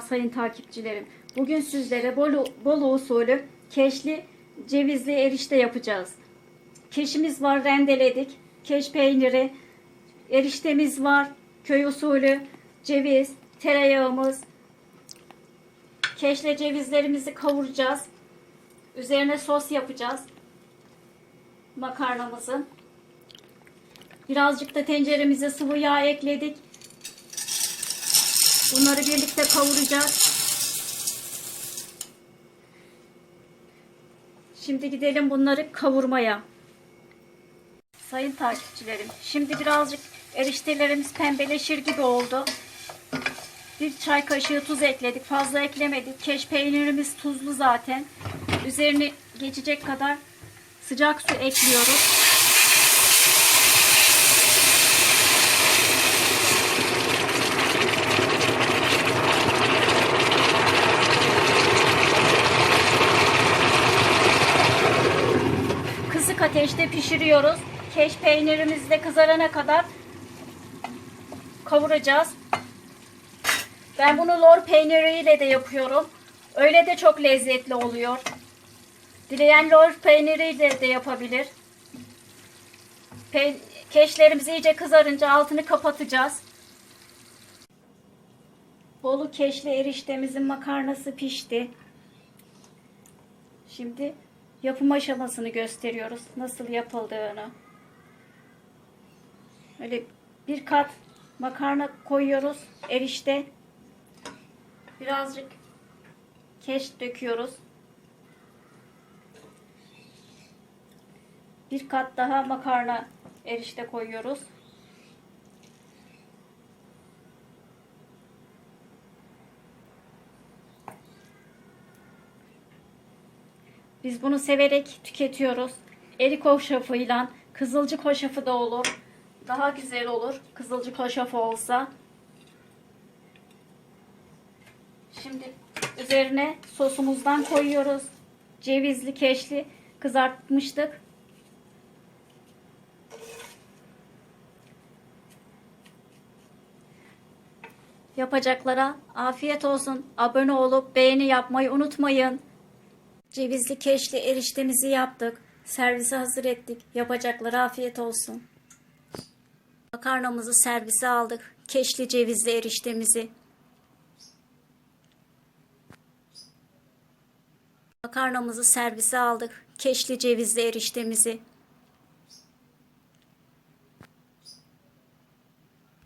Sayın takipçilerim, bugün sizlere Bolu, Bolu usulü keşli cevizli erişte yapacağız. Keşimiz var rendeledik, keş peyniri, eriştemiz var, köy usulü, ceviz, tereyağımız. Keşle cevizlerimizi kavuracağız. Üzerine sos yapacağız. Makarnamızın. Birazcık da tenceremize sıvı yağ ekledik. Bunları birlikte kavuracağız. Şimdi gidelim bunları kavurmaya. Sayın takipçilerim, şimdi birazcık eriştelerimiz pembeleşir gibi oldu. Bir çay kaşığı tuz ekledik. Fazla eklemedik. Keş peynirimiz tuzlu zaten. Üzerine geçecek kadar sıcak su ekliyoruz. Ateşte pişiriyoruz. Keş peynirimiz de kızarana kadar kavuracağız. Ben bunu lor peyniriyle de yapıyorum. Öyle de çok lezzetli oluyor. Dileyen lor peyniriyle de yapabilir. Pe keşlerimiz iyice kızarınca altını kapatacağız. Bolu keşli eriştemizin makarnası pişti. Şimdi yapım aşamasını gösteriyoruz. Nasıl yapıldığını. Öyle bir kat makarna koyuyoruz erişte. Birazcık keş döküyoruz. Bir kat daha makarna erişte koyuyoruz. Biz bunu severek tüketiyoruz. Erik hoşafıyla, kızılcık hoşafı da olur. Daha güzel olur kızılcık hoşafı olsa. Şimdi üzerine sosumuzdan koyuyoruz. Cevizli, keşli kızartmıştık. Yapacaklara afiyet olsun. Abone olup beğeni yapmayı unutmayın. Cevizli keşli eriştemizi yaptık. Servise hazır ettik. Yapacaklara afiyet olsun. Makarnamızı servise aldık. Keşli cevizli eriştemizi. Makarnamızı servise aldık. Keşli cevizli eriştemizi.